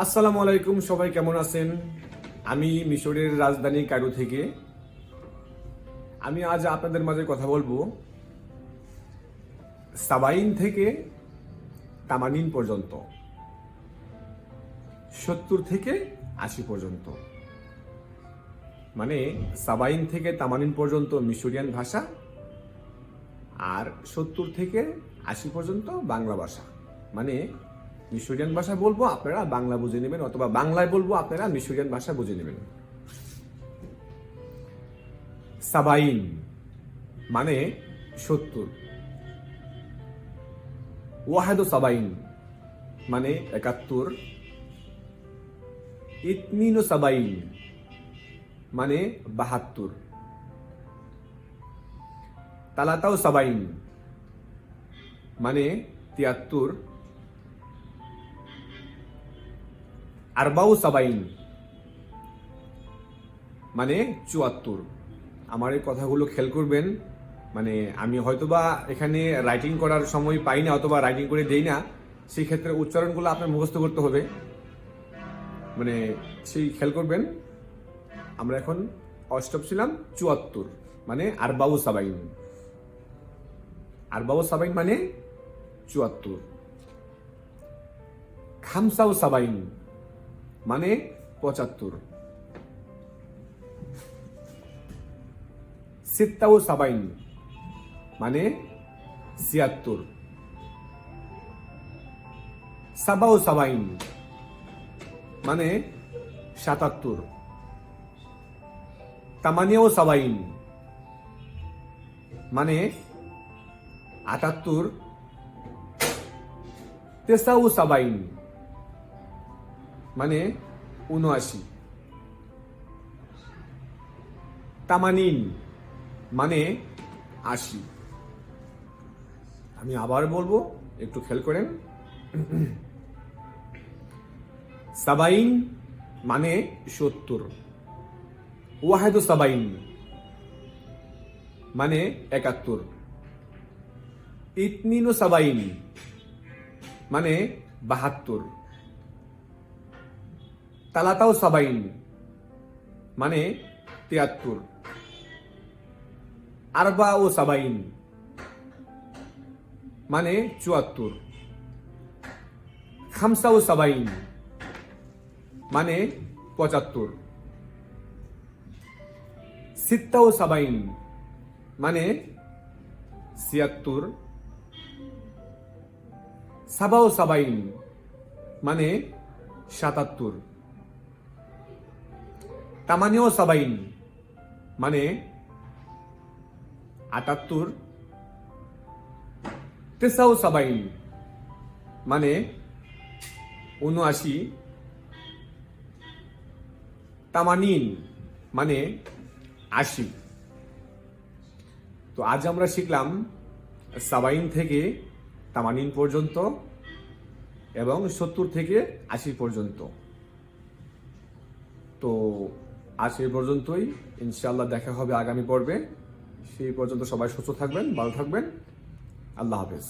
আসসালামু আলাইকুম, সবাই কেমন আছেন? আমি মিশরের রাজধানী কায়রো থেকে। আমি আজ আপনাদের মাঝে কথা বলব সাবাইন থেকে তামানিন পর্যন্ত, সত্তর থেকে আশি পর্যন্ত। মানে সাবাইন থেকে তামানিন পর্যন্ত মিশরিয়ান ভাষা আর সত্তর থেকে আশি পর্যন্ত বাংলা ভাষা। মানে মিশরিয়ান ভাষা বলব, আপনারা বাংলা বুঝে নেবেন, অথবা বাংলায় বলব, আপনারা মিশরিয়ান ভাষা বুঝে নেবেন। সাবাইন মানে সত্তর। ওয়াহেদ সাবাইন মানে একাত্তর। ইতনিন সাবাইন মানে বাহাত্তর। তালাতাও সাবাইন মানে তিয়াত্তর। আরবাউ সাবাইন মানে চুয়াত্তর। আমার এই কথাগুলো খেয়াল করবেন মানে আমি হয়তোবা এখানে রাইটিং করার সময় পাই না, অথবা রাইটিং করে দেই না, সেই ক্ষেত্রে উচ্চারণগুলো আপনার মুখস্থ করতে হবে। মানে সেই খেয়াল করবেন, আমরা এখন অষ্টম ছিলাম, চুয়াত্তর মানে আরবাউ সাবাইন আরবাউ সাবাইন মানে চুয়াত্তর। খামসাউ সাবাইন মানে পঁচাত্তর। সিত্তাউ সাবাইন মানে ছিয়াত্তর। সাবাউ সাবাইন মানে সাতাত্তর। তামানিয়াও সাবাইন মানে আটাত্তর। তেসাউ সাবাইন মানে উনআশি। তামানিন মানে আশি। আমি আবার বলব, একটু খেয়াল করেন। সাবাইন মানে সত্তর। ওয়াহেদ সাবাইন মানে একাত্তর। ইতনিন সাবাইন মানে বাহাত্তর। তালাতাও সাবাইন মানে তিয়াত্তর। আরবা ও সাবাইন মানে চুয়াত্তর। খামসা ও সাবাইন মানে পঁচাত্তর। সিত্তা ও সাবাইন মানে ছিয়াত্তর। সাবা ও সাবাইন মানে সাতাত্তর। তামানিও সাবাইন। মানে আটাত্তর, তেসাও সাবাইন। মানে উনআশি তামানিন। মানে আশি। তো আজ আমরা শিখলাম সাবাইন থেকে তামানিন পর্যন্ত এবং সত্তর থেকে আশি পর্যন্ত। তো আজ এই পর্যন্তই। ইনশাআল্লাহ দেখা হবে আগামী পর্বে। সেই পর্যন্ত সবাই সুস্থ থাকবেন, ভালো থাকবেন। আল্লাহ হাফেজ।